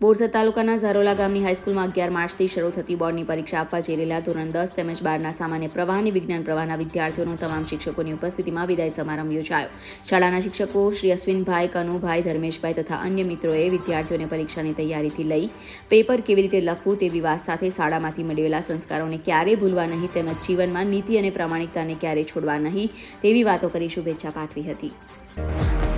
બોરસદ તાલુકાના ઝારોલા ગામની હાઈસ્કૂલમાં અગિયાર માર્ચથી શરૂ થતી બોર્ડની પરીક્ષા આપવા જઈ રહેલા ધોરણ દસ તેમજ બારના સામાન્ય પ્રવાહ અને વિજ્ઞાન પ્રવાહના વિદ્યાર્થીઓનો તમામ શિક્ષકોની ઉપસ્થિતિમાં વિદાય સમારંભ યોજાયો. શાળાના શિક્ષકો શ્રી અશ્વિનભાઈ, કનુભાઈ, ધર્મેશભાઈ તથા અન્ય મિત્રોએ વિદ્યાર્થીઓને પરીક્ષાની તૈયારીથી લઈ પેપર કેવી રીતે લખવું તે વિવાદ સાથે શાળામાંથી મેળવેલા સંસ્કારોને ક્યારેય ભૂલવા નહીં તેમજ જીવનમાં નીતિ અને પ્રામાણિકતાને ક્યારેય છોડવા નહીં તેવી વાતો કરી શુભેચ્છા પાઠવી હતી.